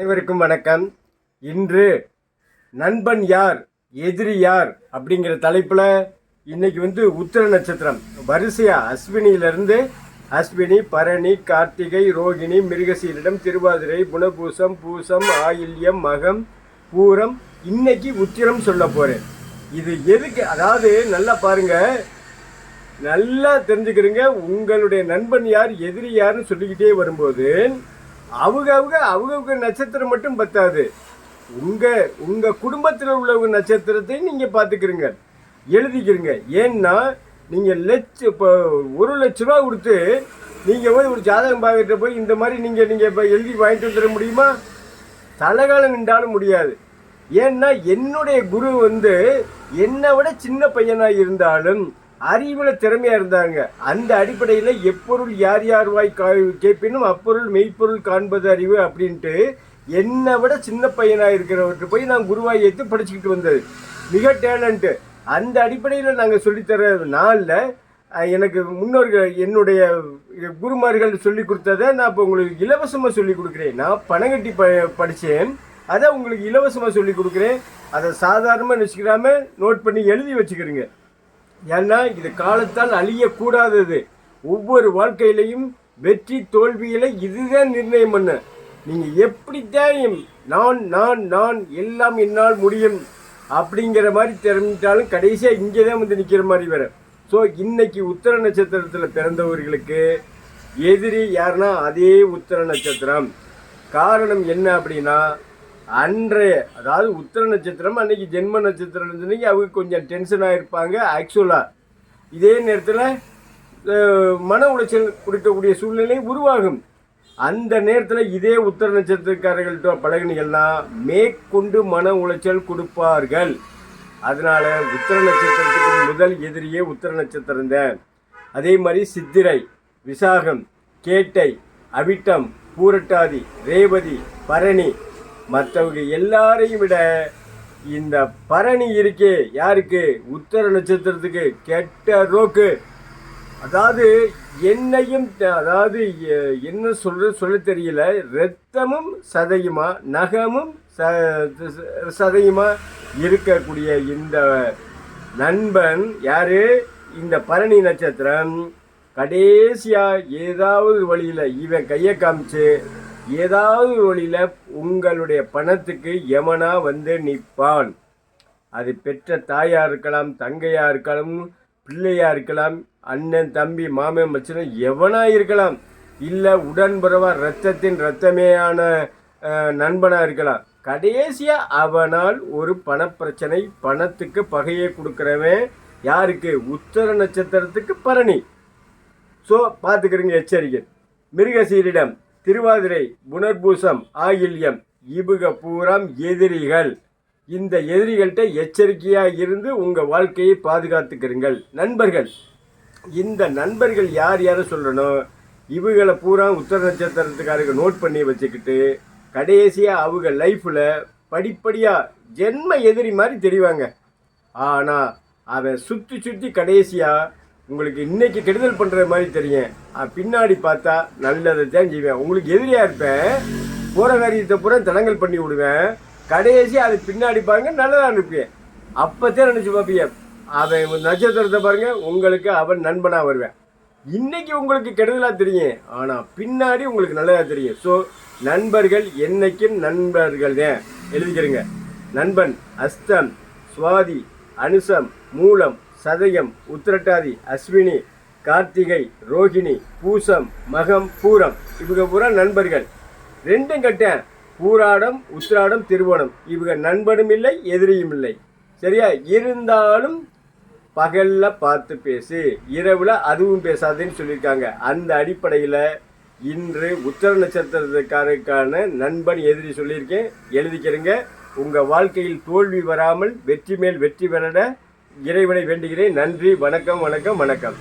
அனைவருக்கும் வணக்கம். இன்று நண்பன் யார் எதிரி யார் அப்படிங்கிற தலைப்பில் இன்னைக்கு வந்து உத்திர நட்சத்திரம். வரிசையாக அஸ்வினியிலிருந்து அஸ்வினி பரணி கார்த்திகை ரோகிணி மிருகசீரிடம் திருவாதிரை குணபூசம் பூசம் ஆயில்யம் மகம் பூரம். இன்னைக்கு உத்திரம் சொல்ல போகிறேன் இது எதுக்கு? அதாவது நல்லா பாருங்கள் நல்லா தெரிஞ்சுக்கிறீங்க. உங்களுடைய நண்பன் யார் எதிரி யாருன்னு சொல்லிக்கிட்டே வரும்போது அவங்க அவங்க அவங்கவுங்க நட்சத்திரம் மட்டும் பத்தாது. உங்கள் உங்கள் குடும்பத்தில் உள்ளவங்க நட்சத்திரத்தையும் நீங்கள் பார்த்துக்கிறீங்க எழுதிக்கிறீங்க. ஏன்னா நீங்கள் லட்ச இப்போ ஒரு லட்ச ரூபா கொடுத்து நீங்கள் போய் ஒரு ஜாதகம் பார்க்கிட்ட போய் இந்த மாதிரி நீங்கள் நீங்கள் இப்போ எழுதி வாங்கிட்டு வந்துட முடியுமா? தலைகாலம் நின்றாலும் முடியாது. ஏன்னா என்னுடைய குரு வந்து என்னை விட சின்ன பையனாக இருந்தாலும் அறிவுல திறமையா இருந்தாங்க. அந்த அடிப்படையில் எப்பொருள் யார் யார் வாய் கேட்பினும் அப்பொருள் மெய்ப்பொருள் காண்பது அறிவு அப்படின்ட்டு என்னை விட சின்ன பையனா இருக்கிறவர்கிட்ட போய் நான் குருவாய் ஏற்று படிச்சுக்கிட்டு வந்தது. மிக டேலண்ட்டு. அந்த அடிப்படையில் நாங்கள் சொல்லித்தர நாளில் எனக்கு முன்னோர்கள் என்னுடைய குருமார்கள் சொல்லி கொடுத்ததை நான் இப்போ உங்களுக்கு இலவசமாக சொல்லி கொடுக்குறேன். நான் பணம் கட்டி ப படித்தேன் அதை உங்களுக்கு இலவசமாக சொல்லி கொடுக்குறேன். அதை சாதாரணமாக நினச்சிக்கிறாமல் நோட் பண்ணி எழுதி வச்சுக்கிறேங்க. ஏன்னா இது காலத்தால் அழியக்கூடாதது. ஒவ்வொரு வாழ்க்கையிலையும் வெற்றி தோல்வியில் இதுதான் நிர்ணயம் பண்ண. எப்படி தேவையும் நான் நான் நான் எல்லாம் என்னால் முடியும் அப்படிங்கிற மாதிரி திறந்துட்டாலும் கடைசியாக இங்கே தான் வந்து நிற்கிற மாதிரி வர ஸோ இன்னைக்கு உத்தர நட்சத்திரத்தில் பிறந்தவர்களுக்கு எதிரி யாருன்னா அதே உத்தர நட்சத்திரம். காரணம் என்ன அப்படின்னா அன்றைய அதாவது உத்திர நட்சத்திரம் அன்னைக்கு ஜென்ம நட்சத்திரம் இருந்தன்னைக்கு அவங்க கொஞ்சம் டென்ஷனாக இருப்பாங்க. ஆக்சுவலாக இதே நேரத்தில் மன உளைச்சல் கொடுக்கக்கூடிய சூழ்நிலை உருவாகும். அந்த நேரத்தில் இதே உத்தர நட்சத்திரக்காரர்கள்ட்ட பழகினீங்கன்னா மேற்கொண்டு மன உளைச்சல் கொடுப்பார்கள். அதனால் உத்தர நட்சத்திரத்துக்கு முதல் எதிரியே உத்தர நட்சத்திரம் தான். அதே மாதிரி சித்திரை விசாகம் கேட்டை அவிட்டம் பூரட்டாதி ரேவதி பரணி மற்றவங்க எல்லாரையும் விட இந்த பரணி இருக்கே யாருக்கு? உத்தர நட்சத்திரத்துக்கு கெட்ட ரோக்கு. அதாவது என்னையும் அதாவது என்ன சொல்ற சொல்ல தெரியல. ரத்தமும் சதையுமா நகமும் ச- சதையுமா இருக்கக்கூடிய இந்த நண்பன் யாரு? இந்த பரணி நட்சத்திரம். கடைசியா ஏதாவது வழியில இவன் கையை காமிச்சு ஏதாவது வழியில் உங்களுடைய பணத்துக்கு யமனா வந்து நிற்பான். அது பெற்ற தாயாக இருக்கலாம் தங்கையாக இருக்கலாம் பிள்ளையாக இருக்கலாம் அண்ணன் தம்பி மாமன் மச்சனும் எவனாக இருக்கலாம். இல்லை உடன்புறவாக ரத்தத்தின் ரத்தமேயான நண்பனாக இருக்கலாம். கடைசியாக அவனால் ஒரு பணப்பிரச்சனை பணத்துக்கு பகையை கொடுக்குறவன் யாருக்கு? உத்தர நட்சத்திரத்துக்கு பரணி. ஸோ பார்த்துக்கிறீங்க எச்சரிக்கை. மிருகசீரிடம். திருவாதிரை புனர்பூசம் ஆகில்யம். இபுக பூரம் எதிரிகள். இந்த எதிரிகள்கிட்ட எச்சரிக்கையாக இருந்து உங்கள் வாழ்க்கையை பாதுகாத்துக்கிறீங்கள் நண்பர்கள் இந்த நண்பர்கள் யார் யாரை சொல்லணும்? இவங்களை பூரா உத்தர நட்சத்திரத்துக்காரங்க நோட் பண்ணி வச்சுக்கிட்டு கடைசியாக அவங்க லைஃப்பில் படிப்படியாக ஜென்ம எதிரி மாதிரி தெரிவாங்க. ஆனால் அவன் சுற்றி சுற்றி கடைசியாக உங்களுக்கு இன்னைக்கு கெடுதல் பண்ணுற மாதிரி தெரியும். பின்னாடி பார்த்தா நல்லதை தான் செய்வேன். உங்களுக்கு எதிரியாக இருப்பேன். போகிற காரியத்தை பூரா தடங்கல் பண்ணி விடுவேன். கடைசி அது பின்னாடி பாருங்க நல்லதாக இருப்பேன் அப்போத்தான் நினச்சி பார்ப்பீங்க. அவன் நட்சத்திரத்தை பாருங்க உங்களுக்கு அவன் நண்பனாக வருவேன். இன்னைக்கு உங்களுக்கு கெடுதலாக தெரியும். ஆனால் பின்னாடி உங்களுக்கு நல்லதாக தெரியும். ஸோ நண்பர்கள் என்னைக்கும் நண்பர்கள் தான். எழுதிக்கிறீங்க. நண்பன் அஸ்தம் சுவாதி அனுசம் மூலம். சதயம் உத்திரட்டாதி அஸ்வினி கார்த்திகை ரோகிணி பூசம் மகம் பூரம். இவங்க பூரா நண்பர்கள். ரெண்டும் கட்டேன் பூராடம் உத்திராடம் திருவோணம். இவங்க நண்பனும் இல்லை எதிரியும் இல்லை. சரியா? இருந்தாலும் பகல்ல பார்த்து பேசு. இரவில் அதுவும் பேசாதுன்னு சொல்லியிருக்காங்க. அந்த அடிப்படையில் இன்று உத்தர நட்சத்திரத்துக்காருக்கான நண்பன் எதிரி சொல்லியிருக்கேன். எழுதிக்கிறேங்க உங்கள் வாழ்க்கையில் தோல்வி வராமல் வெற்றி மேல் வெற்றி பெற இறைவனை வேண்டுகிறேன். நன்றி வணக்கம் வணக்கம் வணக்கம்.